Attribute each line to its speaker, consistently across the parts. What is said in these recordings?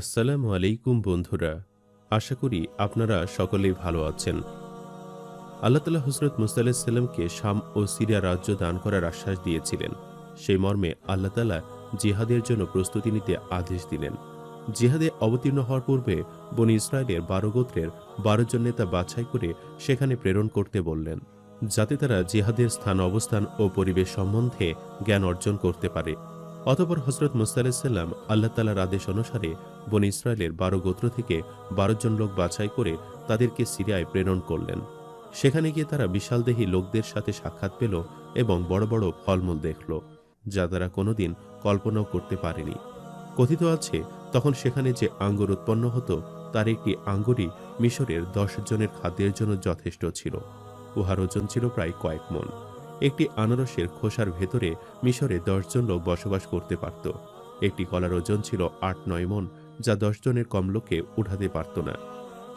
Speaker 1: আসসালামু আলাইকুম বন্ধুরা, আশা করি আপনারা সকলেই ভালো আছেন। আল্লাহ তালা হজরত মুসাল্লামকে শাম ও সিরিয়া রাজ্য দান করার আশ্বাস দিয়েছিলেন। সেই মর্মে আল্লাহ তালা জিহাদের জন্য প্রস্তুতি নিতে আদেশ দিলেন। জিহাদে অবতীর্ণ হওয়ার পূর্বে বনি ইসরায়েলের বারো গোত্রের বারো জন নেতা বাছাই করে সেখানে প্রেরণ করতে বললেন, যাতে তারা জিহাদের স্থান, অবস্থান ও পরিবেশ সম্বন্ধে জ্ঞান অর্জন করতে পারে। অতপর হজরত মুস্তাল্লাম আল্লাহ তালার আদেশ অনুসারে বন ইসরায়েলের বারো গোত্র থেকে বারো জন লোক বাছাই করে তাদেরকে সিরিয়ায় প্রেরণ করলেন। সেখানে গিয়ে তারা বিশালদেহী লোকদের সাথে সাক্ষাৎ পেল এবং বড় বড় ফলমূল দেখল, যা তারা কোনোদিন কল্পনাও করতে পারেনি। কথিত আছে, তখন সেখানে যে আঙ্গুর উৎপন্ন হতো, তার একটি আঙ্গুরই মিশরের দশ জনের খাদ্যের জন্য যথেষ্ট ছিল। উহার ওজন ছিল প্রায় কয়েক মন একটি আনারসের খোসার ভেতরে মিশরে দশজন লোক বসবাস করতে পারত। একটি কলার ওজন ছিল আট নয় মন যা দশজনের কম লোককে উঠাতে পারত না।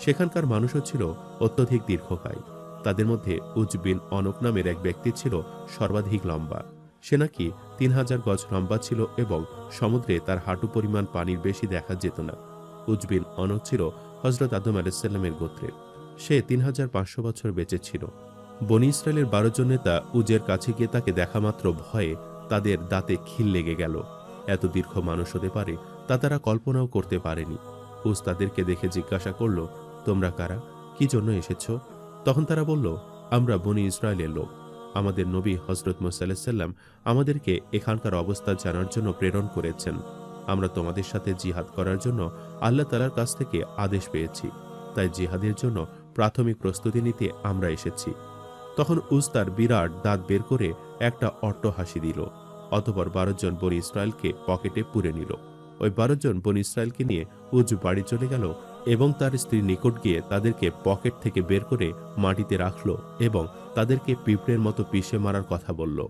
Speaker 1: সেখানকার মানুষও ছিল অত্যধিক দীর্ঘকায়। তাদের মধ্যে উজবিন অনক নামের এক ব্যক্তি ছিল সর্বাধিক লম্বা। সে নাকি তিন হাজার গজ লম্বা ছিল এবং সমুদ্রে তার হাঁটু পরিমাণ পানির বেশি দেখা যেত না। উজবিন অনক ছিল হজরত আদম আলাইসাল্লামের গোত্রের। সে তিন হাজার পাঁচশো বছর বেঁচে ছিল। বনি ইসরায়েলের বারো জন নেতা উজের কাছে গিয়ে তাকে দেখামাত্র ভয়ে তাদের দাঁতে খিল লেগে গেল। এত দীর্ঘ মানুষ হতে পারে তা তারা কল্পনাও করতে পারেনি। উজ তাদেরকে দেখে জিজ্ঞাসা করল, তোমরা কারা? কি জন্য এসেছ? তখন তারা বলল, আমরা বনি ইসরায়েলের লোক। আমাদের নবী হজরত মোসাল্লাম আমাদেরকে এখানকার অবস্থা জানার জন্য প্রেরণ করেছেন। আমরা তোমাদের সাথে জিহাদ করার জন্য আল্লাহ তালার কাছ থেকে আদেশ পেয়েছি। তাই জিহাদের জন্য প্রাথমিক প্রস্তুতি নিতে আমরা এসেছি। তখন উজ তার বিরাট দাঁত বের করে একটা অট্ট হাসি দিল। অতপর বারো জন বন ইসরায়েলকে পকেটে পুরে নিল। ওই বারো জন বন ইসরায়েলকে নিয়ে উজ বাড়ি চলে গেল এবং তার স্ত্রীর নিকট গিয়ে তাদেরকে পকেট থেকে বের করে মাটিতে রাখল এবং তাদেরকে পিঁপড়ের মতো পিষে মারার কথা বলল।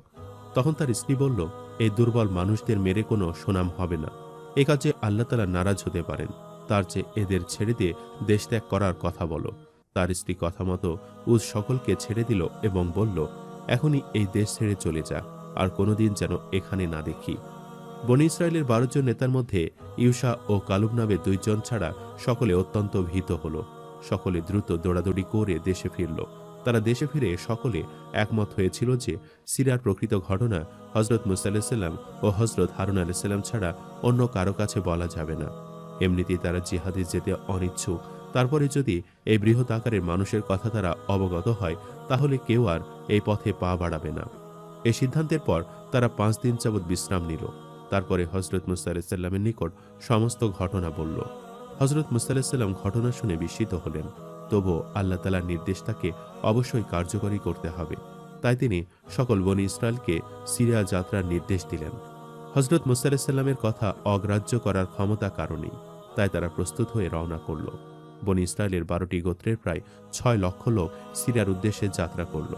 Speaker 1: তখন তার স্ত্রী বলল, এই দুর্বল মানুষদের মেরে কোনো সুনাম হবে না। এ কাজে আল্লাহ তালা নারাজ হতে পারেন। তার চেয়ে এদের ছেড়ে দিয়ে দেশ ত্যাগ করার কথা বলো। তার স্ত্রী কথা মতো উজ সকলকে ছেড়ে দিল এবং বলল, এখনই এই দেশ ছেড়ে চলে যা, আর কোনোদিন যেন এখানে না দেখি। বনি ইসরায়েলের বারো জন নেতার মধ্যে ইউসা ও কালুব নামে দুইজন ছাড়া সকলে অত্যন্ত ভীত হল। সকলে দ্রুত দৌড়াদৌড়ি করে দেশে ফিরল। তারা দেশে ফিরে সকলে একমত হয়েছিল যে সিরিয়ার প্রকৃত ঘটনা হজরত মুসাল্লাম ও হজরত হারুন আলাইসাল্লাম ছাড়া অন্য কারও কাছে বলা যাবে না। এমনিতেই তারা জিহাদে যেতে অনিচ্ছুক তারপরে যদি এই বৃহৎ আকারের মানুষের কথা তারা অবগত হয়, তাহলে কেউ আর এই পথে পা বাড়াবে না। এই সিদ্ধান্তের পর তারা পাঁচ দিন যাবৎ বিশ্রাম নিল। তারপরে হজরত মুস্তাল্লামের নিকট সমস্ত ঘটনা বলল। হজরত মুস্তাল্লাম ঘটনা শুনে বিস্মিত হলেন। তবুও আল্লাহ তালার নির্দেশ তাকে অবশ্যই কার্যকরী করতে হবে। তাই তিনি সকল বনি ইসরায়েলকে সিরিয়া যাত্রার নির্দেশ দিলেন। হজরত মুস্তাল্লামের কথা অগ্রাহ্য করার ক্ষমতা কারণেই তাই তারা প্রস্তুত হয়ে রওনা করল। বনি ইসরায়েলের বারোটি গোত্রের প্রায় ছয় লক্ষ লোক সিরিয়ার উদ্দেশ্যে যাত্রা করল।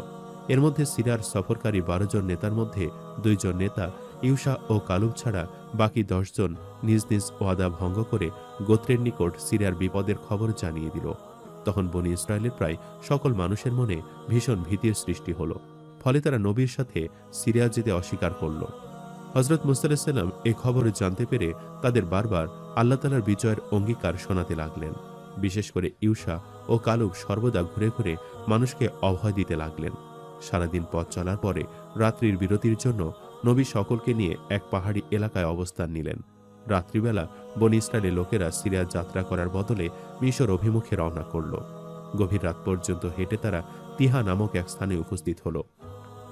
Speaker 1: এর মধ্যে সিরিয়ার সফরকারী বারো জন নেতার মধ্যে দুইজন নেতা ইউসা ও কালুব ছাড়া বাকি দশজন নিজ নিজ ওয়াদা ভঙ্গ করে গোত্রের নিকট সিরিয়ার বিপদের খবর জানিয়ে দিল। তখন বনি ইসরায়েলের প্রায় সকল মানুষের মনে ভীষণ ভীতির সৃষ্টি হলো, ফলে তারা নবীর সাথে সিরিয়া যেতে অস্বীকার করল। হজরত মুস্তাল্লাম এ খবর জানতে পেরে তাদের বারবার আল্লাহ তালার বিজয়ের অঙ্গীকার শোনাতে লাগলেন। বিশেষ করে ইউসা ও কালুব সর্বদা ঘুরে ঘুরে মানুষকে অভয় দিতে লাগলেন। সারাদিন পথ চলার পরে রাত্রির বিরতির জন্য নবী সকলকে নিয়ে এক পাহাড়ি এলাকায় অবস্থান নিলেন। রাত্রিবেলা বন ইসরায়েলের লোকেরা সিরিয়া যাত্রা করার বদলে মিশর অভিমুখে রওনা করল। গভীর রাত পর্যন্ত হেঁটে তারা তিহা নামক এক স্থানে উপস্থিত হল।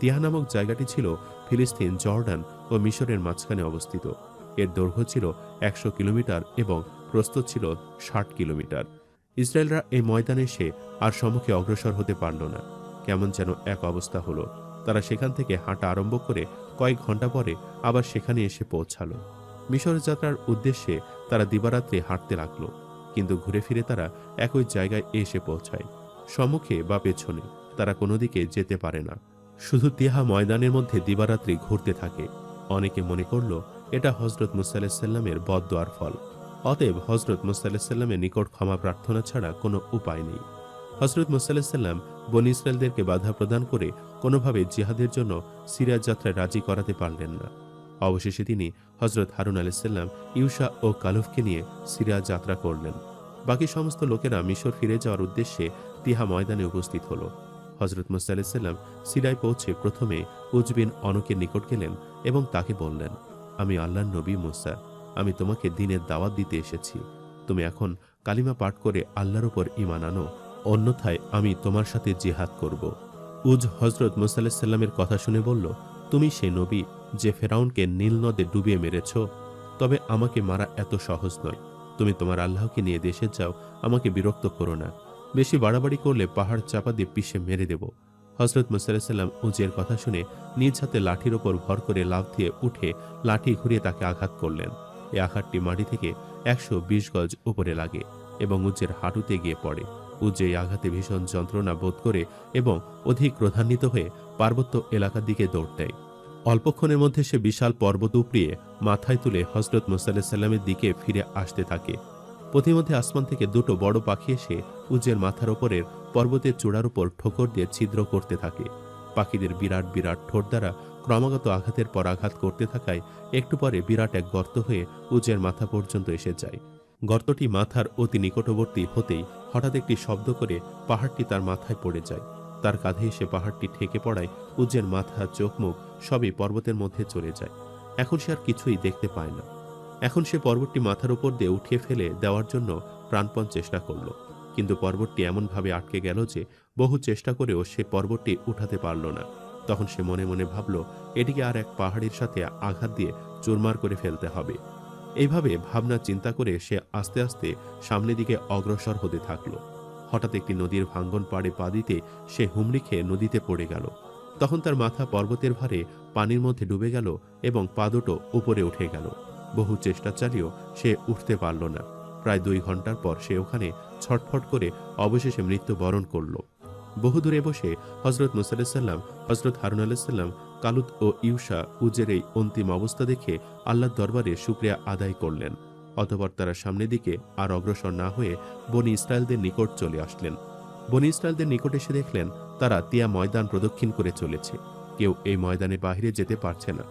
Speaker 1: তিহা নামক জায়গাটি ছিল ফিলিস্তিন, জর্ডান ও মিশরের মাঝখানে অবস্থিত। এর দৈর্ঘ্য ছিল একশো কিলোমিটার এবং প্রস্থ ছিল ষাট কিলোমিটার। ইসরায়েলরা এই ময়দানে এসে আর সম্মুখে অগ্রসর হতে পারল না। কেমন যেন এক অবস্থা হলো। তারা সেখান থেকে হাঁটা আরম্ভ করে কয়েক ঘণ্টা পরে আবার সেখানে এসে পৌঁছালো। মিশর যাত্রার উদ্দেশ্যে তারা দিবারাত্রে হাঁটতে লাগল, কিন্তু ঘুরে ফিরে তারা একই জায়গায় এসে পৌঁছায়। সম্মুখে বা পেছনে তারা কোনো দিকে যেতে পারে না। শুধু তিহা ময়দানের মধ্যে দিবারাত্রি ঘুরতে থাকে। অনেকে মনে করল, এটা হজরত মুসাল্লামের বদদোয়ার ফল। অতএব হজরত মুসাল্লামের নিকট ক্ষমা প্রার্থনা ছাড়া কোনো উপায় নেই। হজরত মুসাল্লাম বন ইসরায়েলদেরকে বাধা প্রদান করে কোনোভাবে জিহাদের জন্য সিরিয়ার যাত্রায় রাজি করাতে পারলেন না। অবশেষে তিনি হজরত হারুন আলাইসাল্লাম ইউসা ও কালুফকে নিয়ে সিরিয়া যাত্রা করলেন। বাকি সমস্ত লোকেরা মিশর ফিরে যাওয়ার উদ্দেশ্যে তিহা ময়দানে উপস্থিত হলো। হজরত মুসা আলাইসাল্লাম সিরিয়ায় পৌঁছে প্রথমে উজবিন অনকের নিকট গেলেন এবং তাকে বললেন, আমি আল্লাহর নবী মুসা। আমি তোমাকে দিনের দাওয়াত দিতে এসেছি। তুমি এখন কালিমা পাঠ করে আল্লাহর উপর ইমান আনো। অন্যথায় আমি তোমার সাথে জিহাদ করব। উজ হজরত মুসা আলাইসাল্লামের কথা শুনে বলল, তুমি সেই নবী যে ফেরাউনকে নীল নদে ডুবিয়ে মেরেছ, তবে আমাকে মারা এত সহজ নয়। তুমি তোমার আল্লাহকে নিয়ে দেশে যাও, আমাকে বিরক্ত করো না। বেশি বাড়াবাড়ি করলে পাহাড় চাপা দিয়ে পিষে মেরে দেব। হজরত মুসাল্লাম উজের কথা শুনে নিজ হাতে লাঠির ওপর ভর করে লাভ দিয়ে উঠে লাঠি ঘুরিয়ে তাকে আঘাত করলেন। এই আঘাতটি মাটি থেকে একশো বিশ গজ উপরে লাগে এবং উজ্জের হাঁটুতে গিয়ে পড়ে। উজ্জে এই আঘাতে ভীষণ যন্ত্রণা বোধ করে এবং অধিক ক্রধান্বিত হয়ে পার্বত্য এলাকার দিকে দৌড় দেয়। অল্পক্ষণের মধ্যে সে বিশাল পর্বত উপড়িয়ে মাথায় তুলে হজরত মুসাল্লাহ সাল্লামের দিকে ফিরে আসতে থাকে। পথিমধ্যে আসমান থেকে দুটো বড় পাখি এসে উজ্জের মাথার ওপরের পর্বতের চূড়ার উপর ঠোকর দিয়ে ছিদ্র করতে থাকে। পাখিদের বিরাট বিরাট ঠোঁট দ্বারা ক্রমাগত আঘাতের পর আঘাত করতে থাকায় একটু পরে বিরাট এক গর্ত হয়ে উজ্জের মাথা পর্যন্ত এসে যায়। গর্তটি মাথার অতি নিকটবর্তী হতেই হঠাৎ একটি শব্দ করে পাহাড়টি তার মাথায় পড়ে যায়। তার কাঁধে এসে পাহাড়টি ঠেকে পড়ায় উজ্জের মাথা, চোখ, মুখ সবই পর্বতের মধ্যে চলে যায়। এখন সে আর কিছুই দেখতে পায় না। এখন সে পর্বতটি মাথার উপর দিয়ে উঠিয়ে ফেলে দেওয়ার জন্য প্রাণপণ চেষ্টা করল। কিন্তু পর্বতটি এমনভাবে আটকে গেল যে বহু চেষ্টা করেও সে পর্বতটি উঠাতে পারল না। তখন সে মনে মনে ভাবল, এটিকে আর এক পাহাড়ের সাথে আঘাত দিয়ে চুরমার করে ফেলতে হবে। এইভাবে ভাবনা চিন্তা করে সে আস্তে আস্তে সামনের দিকে অগ্রসর হতে থাকল। হঠাৎ একটি নদীর ভাঙ্গন পাড়ে পা দিতে সে হুমড়ি খেয়ে নদীতে পড়ে গেল। তখন তার মাথা পর্বতের ভারে পানির মধ্যে ডুবে গেল এবং পা দুটো উপরে উঠে গেল। বহু চেষ্টা চালিয়েও সে উঠতে পারল না। প্রায় দুই ঘণ্টার পর সে ওখানে ছটফট করে অবশেষে মৃত্যুবরণ করল। বহুদূরে বসে হজরত মুসাল্লাম হজরত হারুন আলাহিসাল্লাম কালুদ ও ইউসা উজের এই অন্তিম অবস্থা দেখে আল্লাহর দরবারে শুক্রিয়া আদায় করলেন। অতপর তারা সামনের দিকে আর অগ্রসর না হয়ে বনি ইসরায়েলদের নিকট চলে আসলেন। বনি ইসরায়েলদের নিকট এসে দেখলেন তারা তিয়া ময়দান প্রদক্ষিণ করে চলেছে। কেউ এই ময়দানে বাহিরে যেতে পারছে না।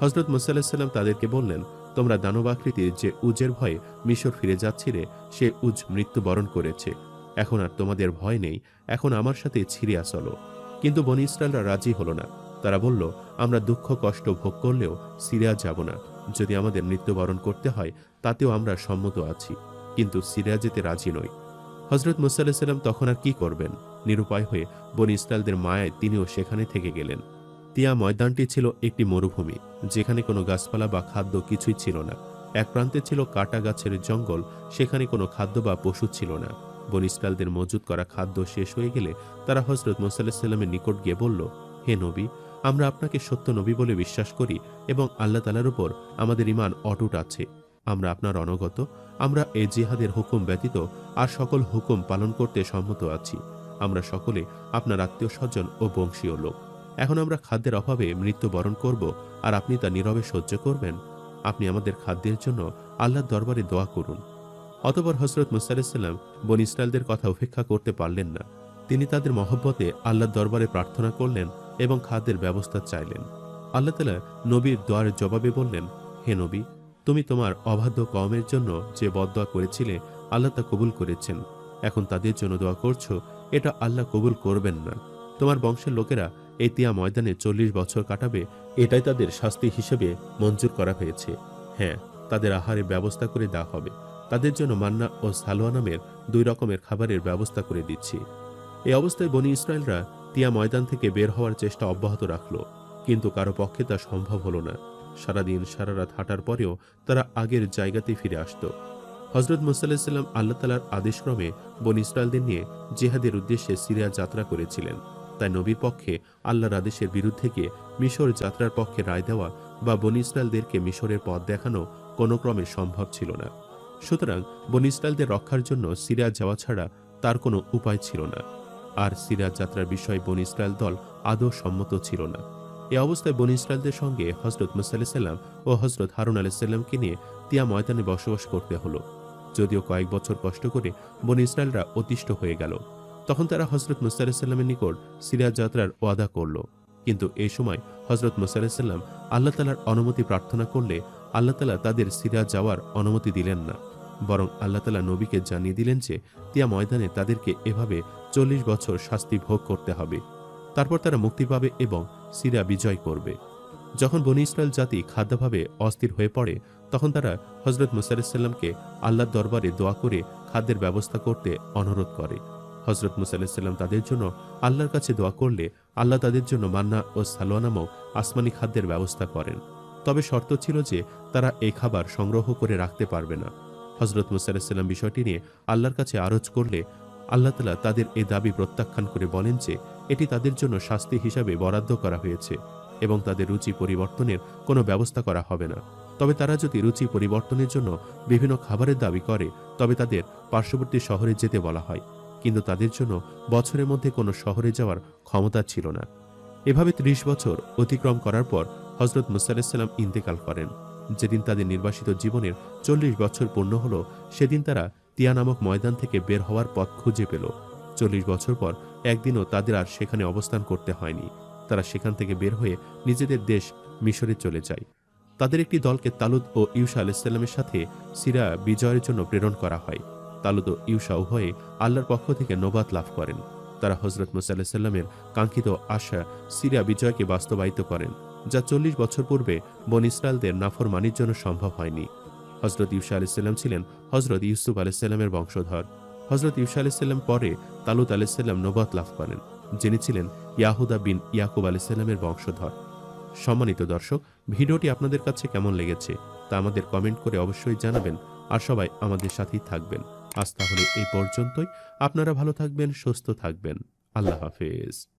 Speaker 1: হজরত মুসাল্লাম তাদেরকে বললেন, তোমরা দানবাকৃতির যে উজের ভয়ে মিশর ফিরে যাচ্ছিলে, সে উজ মৃত্যুবরণ করেছে। এখন আর তোমাদের ভয় নেই, এখন আমার সাথে ছিঁড়িয়া চলো। কিন্তু বনি ইসরায়েলরা রাজি হলো না। তারা বলল, আমরা দুঃখ, কষ্ট ভোগ করলেও সিরিয়া যাব না। যদি আমাদের মৃত্যুবরণ করতে হয়, তাতেও আমরা সম্মত আছি। কিন্তু সিরিয়া যেতে রাজি নই। হজরত মুসাল্লাহ সাল্লাম তখন আর কি করবেন? নিরুপায় হয়ে বনি ইসরায়েলদের মায়ায় তিনিও সেখানে থেকে গেলেন। তিয়া ময়দানটি ছিল একটি মরুভূমি, যেখানে কোনো গাছপালা বা খাদ্য কিছুই ছিল না। এক প্রান্তে ছিল কাটা গাছের জঙ্গল, সেখানে কোনো খাদ্য বা পশু ছিল না। বন ইসরায়েলদের মজুদ করা খাদ্য শেষ হয়ে গেলে তারা হজরত মোসাল্লাহ সাল্লামের নিকট গিয়ে বলল, হে নবী, আমরা আপনাকে সত্য নবী বলে বিশ্বাস করি এবং আল্লাহ তালার উপর আমাদের ইমান অটুট আছে। আমরা আপনার অনগত, আমরা এই জিহাদের হুকুম ব্যতীত আর সকল হুকুম পালন করতে সম্মত আছি। আমরা সকলে আপনার আত্মীয় স্বজন ও বংশীয় লোক। এখন আমরা খাদ্যের অভাবে মৃত্যুবরণ করব আর আপনি তা নীরবে সহ্য করবেন। আপনি আমাদের খাদ্যের জন্য আল্লাহর দরবারে দোয়া করুন। অতপর হজরত মুসাল্লাম বন ইসরায়েলদের কথা উপেক্ষা করতে পারলেন না। তিনি তাদের মহব্বতে আল্লাহর দরবারে প্রার্থনা করলেন এবং খাদ্যের ব্যবস্থা চাইলেন। আল্লাহ তালা নবীর দোয়ারের জবাবে বললেন, হে নবী, তুমি তোমার অবাধ্য কমের জন্য যে বদদোয়া করেছিলে, আল্লাহ তা কবুল করেছেন। এখন তাদের জন্য দোয়া করছ, এটা আল্লাহ কবুল করবেন না। তোমার বংশের লোকেরা এই তিয়া ময়দানে চল্লিশ বছর কাটাবে, এটাই তাদের শাস্তি হিসেবে মঞ্জুর করা হয়েছে। হ্যাঁ তাদের আহারের ব্যবস্থা করে দেওয়া হবে। তাদের জন্য মান্না ও সালোয়া নামের দুই রকমের খাবারের ব্যবস্থা করে দিচ্ছি। এই অবস্থায় বনি ইসরায়েলরা তিয়া ময়দান থেকে বের হওয়ার চেষ্টা অব্যাহত রাখল, কিন্তু কারও পক্ষে তা সম্ভব হলো না। সারাদিন সারা রাত হাঁটার পরেও তারা আগের জায়গাতে ফিরে আসত। হজরত মুসাল্লাম আল্লাহ তালার আদেশক্রমে বন ইসরায়েলদের নিয়ে জেহাদের উদ্দেশ্যে সিরিয়া যাত্রা করেছিলেন। তাই নবীর পক্ষে আল্লাহর আদেশের বিরুদ্ধে গিয়ে মিশর যাত্রার পক্ষে রায় দেওয়া বা বন ইসরায়েলদেরকে মিশরের পথ দেখানো কোনো ক্রমে সম্ভব ছিল না। সুতরাং বন ইসরায়েলদের রক্ষার জন্য সিরিয়া যাওয়া ছাড়া তার কোনো উপায় ছিল না। আর সিরিয়া যাত্রার বিষয়ে বন ইসরায়েল দল আদৌ সম্মত ছিল না। এ অবস্থায় বন ইসরায়েলদের সঙ্গে হজরত মুসাল্লাহ সাল্লাম ও হজরত হারুন আলাইসাল্লামকে নিয়ে তিয়া ময়দানে বসবাস করতে হলো। যদিও কয়েক বছর কষ্ট করে বন ইসরায়েলরা অতিষ্ঠ হয়ে গেল। তখন তারা হজরত মুসাল্লাহ সাল্লামের নিকট সিরিয়া যাত্রার ওয়াদা করল। কিন্তু এই সময় হজরত মুসাল্লাহ সাল্লাম আল্লাহ তালার অনুমতি প্রার্থনা করলে আল্লাহ তালা তাদের সিরা যাওয়ার অনুমতি দিলেন না, বরং আল্লাহ তালা নবীকে জানিয়ে দিলেন যে তিয়া ময়দানে তাদেরকে এভাবে চল্লিশ বছর শাস্তি ভোগ করতে হবে। তারপর তারা মুক্তি পাবে এবং সিরা বিজয় করবে। যখন বনি ইসরায়েল জাতি খাদ্যভাবে অস্থির হয়ে পড়ে, তখন তারা হজরত মুসাল্লামকে আল্লাহর দরবারে দোয়া করে খাদ্যের ব্যবস্থা করতে অনুরোধ করে। হজরত মুসাল্লাম তাদের জন্য আল্লাহর কাছে দোয়া করলে আল্লাহ তাদের জন্য মান্না ও সালোয়া নামক আসমানি খাদ্যের ব্যবস্থা করেন। তবে শর্ত ছিল যে তারা এই খাবার সংগ্রহ করে রাখতে পারবে না। হজরত মুসাল্লাম বিষয়টি নিয়ে আল্লাহর কাছে আরজ করলে আল্লাহ তালা তাদের এই দাবি প্রত্যাখ্যান করে বলেন যে, এটি তাদের জন্য শাস্তি হিসাবে বরাদ্দ করা হয়েছে এবং তাদের রুচি পরিবর্তনের কোনো ব্যবস্থা করা হবে না। তবে তারা যদি রুচি পরিবর্তনের জন্য বিভিন্ন খাবারের দাবি করে, তবে তাদের পার্শ্ববর্তী শহরে যেতে বলা হয়। কিন্তু তাদের জন্য বছরের মধ্যে কোনো শহরে যাওয়ার ক্ষমতা ছিল না। এভাবে ত্রিশ বছর অতিক্রম করার পর হজরত মুসাল্লাম ইন্তেকাল করেন। যেদিন তাদের নির্বাসিত জীবনের চল্লিশ বছর পূর্ণ হল, সেদিন তারা তিয়া নামক ময়দান থেকে বের হওয়ার পথ খুঁজে পেল। চল্লিশ বছর পর একদিনও তাদের আর সেখানে অবস্থান করতে হয়নি। তারা সেখান থেকে বের হয়ে নিজেদের দেশ মিশরে চলে যায়। তাদের একটি দলকে তালুদ ও ইউসা আলাইসাল্লামের সাথে সিরা বিজয়ের জন্য প্রেরণ করা হয়। তালুদ ও ইউসা উভয়ে আল্লাহর পক্ষ থেকে নোবাত লাভ করেন। তারা হজরত মুসাল্লাহ সাল্লামের কাঙ্ক্ষিত আশা সিরিয়া বিজয়কে বাস্তবায়িত করেন। যা চল্লিশ বছর পূর্বে বন ইসরায়েলদের নাফর মানির জন্য সম্ভব হয়নি। হজরত ইউসা আলাইসাল্লাম ছিলেন হজরত ইউসুফ আলাইসাল্লামের বংশধর। হজরত ইউসা আলাইসাল্লাম পরে তালুত আলাইসাল্লাম নোবাত লাভ করেন, যিনি ছিলেন ইয়াহুদা বিন ইয়াকুব আলাইসাল্লামের বংশধর। সম্মানিত দর্শক, ভিডিওটি আপনাদের কাছে কেমন লেগেছে তা আমাদের কমেন্ট করে অবশ্যই জানাবেন আর সবাই আমাদের সাথেই থাকবেন। আজ তাহলে এই পর্যন্তই। আপনারা ভালো থাকবেন, সুস্থ থাকবেন। আল্লাহ হাফেজ।